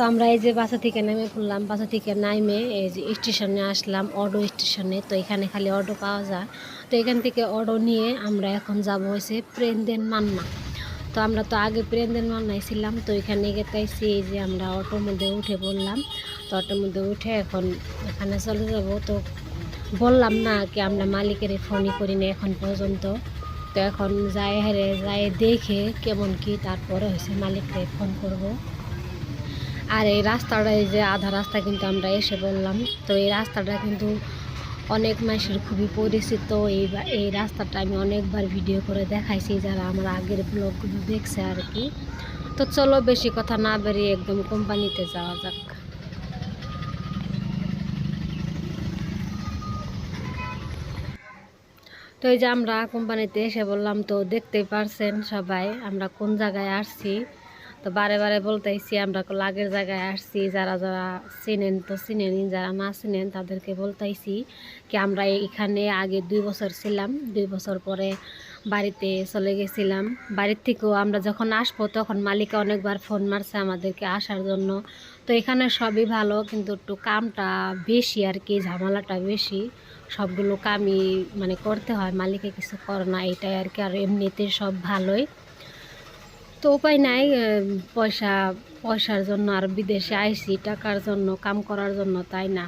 তো আমরা এই যে বাসা থেকে নেমে পড়লাম, বাসা থেকে নামে এই যে স্টেশনে আসলাম, অটো স্টেশনে। তো এখানে খালি অটো পাওয়া যায়। তো এখান থেকে অটো নিয়ে আমরা এখন যাব হয়েছে প্রেমদেন মান্না। তো আমরা তো আগে প্রেমদেন মান্নায় ছিলাম, তো এখানে গেতেছি এই যে আমরা অটোর মধ্যে উঠে পড়লাম। তো অটোর মধ্যে উঠে এখন এখানে চলে যাব। তো বললাম না কি আমরা মালিকের ফোনই করি না এখন পর্যন্ত। তো এখন যায় হারে যায় দেখে কেমন কি তারপরে হয়েছে মালিককে ফোন করব। আর এই রাস্তাটা, এই যে আধা রাস্তা কিন্তু আমরা এসে বললাম। তো এই রাস্তাটা কিন্তু অনেক মানুষের খুবই পরিচিত। এই এই রাস্তাটা আমি অনেকবার ভিডিও করে দেখাইছি, যারা আমার আগের ব্লগগুলো দেখছে আর কি। তো চলো বেশি কথা না বেরিয়ে একদম কোম্পানিতে যাওয়া যাক। তো এই যে আমরা কোম্পানিতে এসে বললাম, তো দেখতেই পারছেন সবাই আমরা কোন জায়গায় আসছি। তো বারে বারে বলতেইছি, আমরা লাগের জায়গায় আসছি, যারা যারা চিনেন তো চিনেনি যারা না চিনেন তাদেরকে বলতেইছি কি আমরা এখানে আগে দুই বছর ছিলাম, দুই বছর পরে বাড়িতে চলে গেছিলাম। বাড়ির থেকেও আমরা যখন আসব তখন মালিকা অনেকবার ফোন মারছে আমাদেরকে আসার জন্য। তো এখানে সবই ভালো, কিন্তু একটু কামটা বেশি আর কি, ঝামেলাটা বেশি। সবগুলো কামই মানে করতে হয়, মালিকে কিছু করে না, এটাই আর কি, আর এমনিতে সব ভালোই। তো উপায় নাই পয়সা, পয়সার জন্য আর বিদেশে আইসি টাকার জন্য, কাম করার জন্য, তাই না?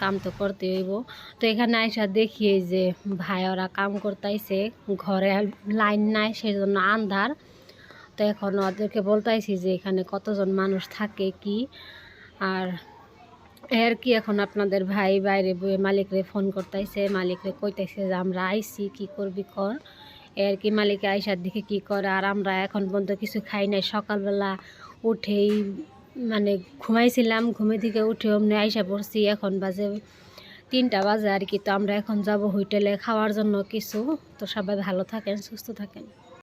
কাম তো করতে হইব। তো এখানে আইসা দেখি যে ভাই ওরা কাম করতেছে ঘরে লাইন নাই সেই জন্য আন্ধার। তো এখন ওদেরকে বলতেছি যে এখানে কতজন মানুষ থাকে, কি? আর এর কি এখন আপনাদের ভাই বাইরে বয়ে মালিকরে ফোন করতেছে মালিকরে কইতেছে যে আমরা আইছি, কি করবি কর? এর কি মালিকে আইসার দিকে কি করে? আর আমরা এখন পর্যন্ত কিছু খাই নাই। সকালবেলা উঠেই মানে ঘুমাইছিলাম ঘুমে থেকে উঠে অমনি আয়সা পড়ছি। এখন বাজে তিনটা বাজে আর কি। তো আমরা এখন যাব হোটেলে খাওয়ার জন্য কিছু। তো সবাই ভালো থাকেন, সুস্থ থাকেন।